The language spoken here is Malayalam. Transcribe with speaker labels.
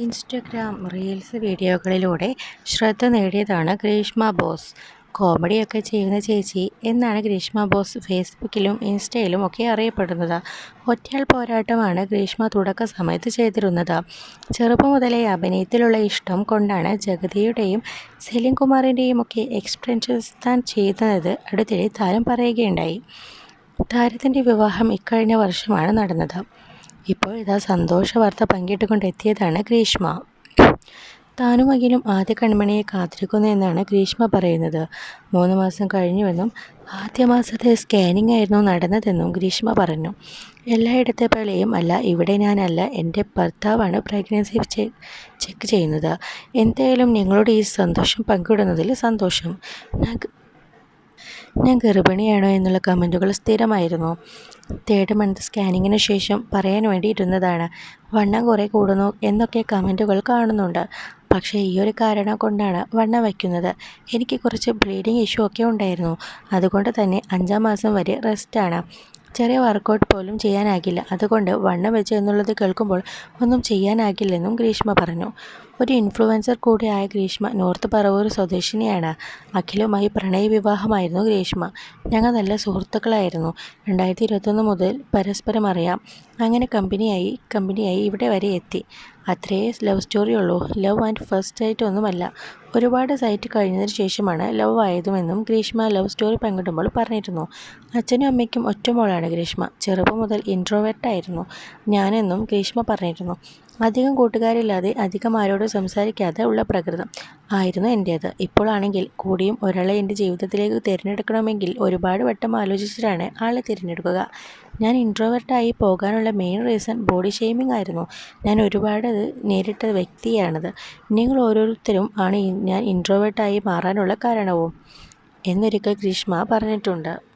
Speaker 1: ഇൻസ്റ്റഗ്രാം റീൽസ് വീഡിയോകളിലൂടെ ശ്രദ്ധ നേടിയതാണ് ഗ്രീഷ്മ ബോസ്. കോമഡിയൊക്കെ ചെയ്യുന്ന ചേച്ചി എന്നാണ് ഗ്രീഷ്മ ബോസ് ഫേസ്ബുക്കിലും ഇൻസ്റ്റയിലും ഒക്കെ അറിയപ്പെടുന്നത്. ഒറ്റയാൾ പോരാട്ടമാണ് ഗ്രീഷ്മ തുടക്ക സമയത്ത് ചെയ്തിരുന്നത്. ചെറുപ്പം മുതലേ അഭിനയത്തിലുള്ള ഇഷ്ടം കൊണ്ടാണ് ജഗതിയുടെയും സെലിം കുമാറിന്റെയും ഒക്കെ എക്സ്പ്രൻഷൻസ് താൻ ചെയ്യുന്നത് അടുത്തിടെ താരം പറയുകയുണ്ടായി. താരത്തിന്റെ വിവാഹം ഇക്കഴിഞ്ഞ വർഷമാണ് നടന്നത്. ഇപ്പോൾ ഇതാ സന്തോഷ വാർത്ത പങ്കിട്ടുകൊണ്ട് എത്തിയതാണ് ഗ്രീഷ്മ. താനും അഖിലും ആദ്യ കൺമണിയെ കാത്തിരിക്കുന്നു എന്നാണ് ഗ്രീഷ്മ പറയുന്നത്. മൂന്ന് മാസം കഴിഞ്ഞുവെന്നും ആദ്യ മാസത്തെ സ്കാനിംഗ് ആയിരുന്നു നടന്നതെന്നും ഗ്രീഷ്മ പറഞ്ഞു. എല്ലായിടത്തെ പോലെയും അല്ല ഇവിടെ ഞാനല്ല എന്റെ ഭർത്താവാണ് പ്രഗ്നൻസി ചെക്ക് ചെയ്യുന്നത്. എന്തായാലും നിങ്ങളുടെ ഈ സന്തോഷം പങ്കിടുന്നതിൽ സന്തോഷം. ഞാൻ ഗർഭിണിയാണോ എന്നുള്ള കമന്റുകൾ സ്ഥിരമായിരുന്നു. തേർഡ് മന്ത് സ്കാനിങ്ങിന് ശേഷം പറയാൻ വേണ്ടി ഇരുന്നതാണ് വണ്ണം കുറേ കൂടുന്നു എന്നൊക്കെ കമന്റുകൾ കാണുന്നുണ്ട്. പക്ഷേ ഈ ഒരു കാരണം കൊണ്ടാണ് വണ്ണം വയ്ക്കുന്നത്. എനിക്ക് കുറച്ച് ബ്ലീഡിങ് ഇഷ്യൂ ഒക്കെ ഉണ്ടായിരുന്നു. അതുകൊണ്ട് തന്നെ അഞ്ചാം മാസം വരെ റെസ്റ്റാണ് ചെറിയ വർക്കൗട്ട് പോലും ചെയ്യാനാകില്ല. അതുകൊണ്ട് വണ്ണം വെച്ച് എന്നുള്ളത് കേൾക്കുമ്പോൾ ഒന്നും ചെയ്യാനാകില്ലെന്നും ഗ്രീഷ്മ പറഞ്ഞു. ഒരു ഇൻഫ്ലുവൻസർ കൂടിയായ ഗ്രീഷ്മ നോർത്ത് പറവൂർ സ്വദേശിനിയാണ്. അഖിലുമായി പ്രണയ വിവാഹമായിരുന്നു ഗ്രീഷ്മ. ഞങ്ങൾ നല്ല സുഹൃത്തുക്കളായിരുന്നു. രണ്ടായിരത്തി ഇരുപത്തൊന്ന് മുതൽ പരസ്പരം അറിയാം. അങ്ങനെ കമ്പനിയായി കമ്പനിയായി ഇവിടെ വരെ എത്തി. അത്രയേ ലവ് സ്റ്റോറി ഉള്ളൂ. ലവ് ആൻഡ് ഫസ്റ്റ് ആയിട്ടൊന്നുമല്ല ഒരുപാട് സൈറ്റ് കഴിഞ്ഞതിന് ശേഷമാണ് ലവ് ആയതുമെന്നും ഗ്രീഷ്മ ലവ് സ്റ്റോറി പങ്കിടുമ്പോൾ പറഞ്ഞിരുന്നു. അച്ഛനും അമ്മയ്ക്കും ഒറ്റമോളാണ് ഗ്രീഷ്മ. ചെറുപ്പം മുതൽ ഇൻട്രോവേർട്ടായിരുന്നു ഞാനെന്നും ഗ്രീഷ്മ പറഞ്ഞിരുന്നു. അധികം കൂട്ടുകാരില്ലാതെ അധികം ആരോടും സംസാരിക്കാതെ ഉള്ള പ്രകൃതം ആയിരുന്നു എന്റേത് ഇപ്പോഴാണെങ്കിൽ കൂടിയും ഒരാളെ എന്റെ ജീവിതത്തിലേക്ക് തിരഞ്ഞെടുക്കണമെങ്കിൽ ഒരുപാട് വട്ടം ആലോചിച്ചിട്ടാണ് ആളെ തിരഞ്ഞെടുക്കുക. ഞാൻ ഇൻട്രോവേർട്ടായി പോകാനുള്ള മെയിൻ റീസൺ ബോഡി ഷെയ്മിംഗ് ആയിരുന്നു. ഞാൻ ഒരുപാട് അത് നേരിട്ട വ്യക്തിയാണത്. നിങ്ങൾ ഓരോരുത്തരും ആണ് ഞാൻ ഇൻട്രോവേർട്ടായി മാറാനുള്ള കാരണവും. എന്നൊരിക്കൽ ഗ്രീഷ്മ പറഞ്ഞിട്ടുണ്ട്.